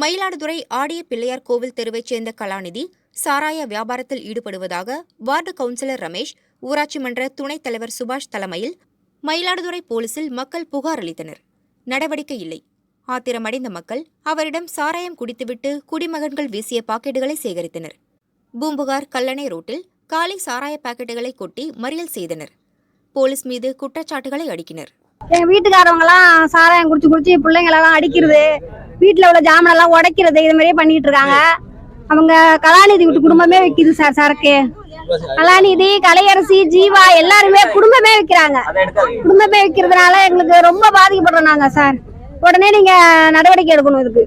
மயிலாடுதுறை ஆடிய பிள்ளையார் கோவில் தெருவைச் சேர்ந்த கலாநிதி சாராய வியாபாரத்தில் ஈடுபடுவதாக வார்டு கவுன்சிலர் ரமேஷ் ஊராட்சி மன்ற துணைத் தலைவர் சுபாஷ் தலைமையில் மயிலாடுதுறை போலீசில் மக்கள் புகார் அளித்தனர். நடவடிக்கை இல்லை. ஆத்திரமடைந்த மக்கள் அவரிடம் சாராயம் குடித்துவிட்டு குடிமகன்கள் வீசிய பாக்கெட்டுகளை சேகரித்தனர். பூம்புகார் கல்லணை ரோட்டில் காலி சாராய பாக்கெட்டுகளை கொட்டி மறியல் செய்தனர். போலீஸ் மீது குற்றச்சாட்டுகளை அடுக்கினர். எங்க வீட்டுக்காரவங்கலாம் சாராயம் குடிச்சு குடிச்சு பிள்ளைங்களெல்லாம் அடிக்கிறது. வீட்டில் உள்ள ஜாமானெல்லாம் உடைக்கிறது இது மாதிரியே பண்ணிட்டு இருக்காங்க. அவங்க கலாநிதி வீட்டு குடும்பமே விற்கிது சார் சரக்கு. கலாநிதி கலையரசி ஜீவா எல்லாருமே குடும்பமே வைக்கிறாங்க. குடும்பமே வைக்கிறதுனால எங்களுக்கு ரொம்ப பாதிக்கப்படுறோம் நாங்க சார். உடனே நீங்க நடவடிக்கை எடுக்கணும் இதுக்கு.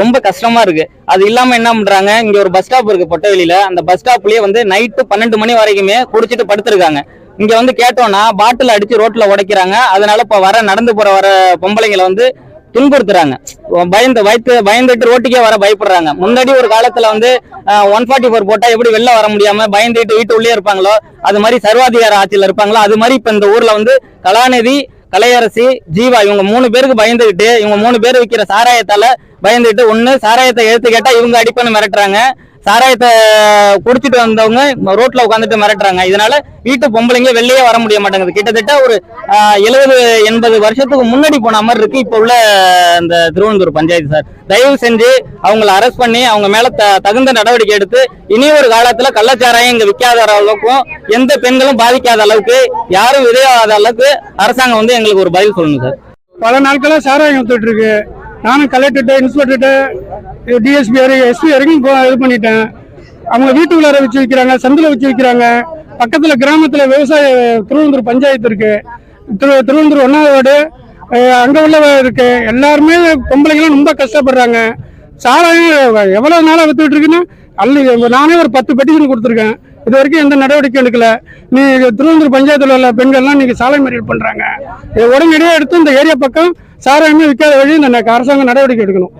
ரொம்ப கஷ்டமா இருக்கு. அது இல்லாம என்ன பண்றாங்க இங்க ஒரு பஸ் ஸ்டாப் இருக்கு பொட்டவெளியில அந்த பஸ் ஸ்டாப்லயே வந்து நைட்டு பன்னெண்டு மணி வரைக்குமே குடிச்சிட்டு படுத்திருக்காங்க. இங்க வந்து கேட்டோம்னா பாட்டில் அடிச்சு ரோட்ல உடைக்கிறாங்க. அதனால இப்ப வர நடந்து போற வர பொம்பளைங்களை வந்து துன்புறுத்துறாங்க. பயந்து பயத்து பயந்துட்டு ரோட்டுக்கே வர பயப்படுறாங்க. முன்னாடி ஒரு காலத்துல வந்து ஒன் ஃபார்ட்டி ஃபோர் போட்டா எப்படி வெளில வர முடியாம பயந்துட்டு வீட்டு உள்ளே இருப்பாங்களோ அது மாதிரி சர்வாதிகார ஆட்சியில் இருப்பாங்களோ அது மாதிரி இப்ப இந்த ஊர்ல வந்து கலாநிதி கலையரசி ஜீவா இவங்க மூணு பேருக்கு பயந்துகிட்டு இவங்க மூணு பேர் விற்கிற சாராயத்தால பயந்துட்டு ஒன்னு சாராயத்தை எடுத்து கேட்டா இவங்க அடிப்பன்னு மிரட்டுறாங்க. சாராயத்தை குடிச்சிட்டு வந்தவங்க ரோட்ல உட்காந்துட்டு மிரட்டுறாங்க. இதனால வீட்டு பொம்பளைங்க வெளியே வர முடிய மாட்டேங்குது. கிட்டத்தட்ட ஒரு எழுபது எண்பது வருஷத்துக்கு முன்னாடி போன மாதிரி இருக்கு. இப்ப உள்ள இந்த திருவனந்தூர் பஞ்சாயத்து சார். தயவு செஞ்சு அவங்கள அரெஸ்ட் பண்ணி அவங்க மேல த- தகுந்த நடவடிக்கை எடுத்து இனி ஒரு காலத்துல கள்ளச்சாராயம் இங்க விற்காத அளவுக்கும் எந்த பெண்களும் பாதிக்காத அளவுக்கு யாரும் விதையாத அளவுக்கு அரசாங்கம் வந்து எங்களுக்கு ஒரு பதில் சொல்லணும் சார். பல நாட்களா சாராயம் வித்துட்டு இருக்கு. நானும் கலெக்டர்கிட்ட இன்ஸ்பெக்டர்கிட்ட டிஎஸ்பி வரைக்கும் எஸ்பி வரைக்கும் இது பண்ணிட்டேன். அவங்க வீட்டுக்குள்ளார வச்சு விற்கிறாங்க சந்தில வச்சு விற்கிறாங்க பக்கத்தில் கிராமத்தில் விவசாய திருவந்தூர் பஞ்சாயத்து இருக்குது திரு திருவந்தூர் ஒன்றாவது வார்டு அங்கே உள்ள இருக்கு. எல்லாருமே பொம்பளைங்களும் ரொம்ப கஷ்டப்படுறாங்க. சாராயம் எவ்வளோ நாளாக விற்றுக்கிட்டு இருக்குன்னா அல்ல நானே ஒரு பத்து பெட்டிஷன் கொடுத்துருக்கேன். இது வரைக்கும் எந்த நடவடிக்கை எடுக்கல. நீ திருவந்தூர் பஞ்சாயத்துல உள்ள பெண்கள்லாம் நீங்க சாலை மறியல் பண்றாங்க. உடனடியாக எடுத்து இந்த ஏரியா பக்கம் சாராயமே விற்காத வழி இந்த அரசாங்கம் நடவடிக்கை எடுக்கணும்.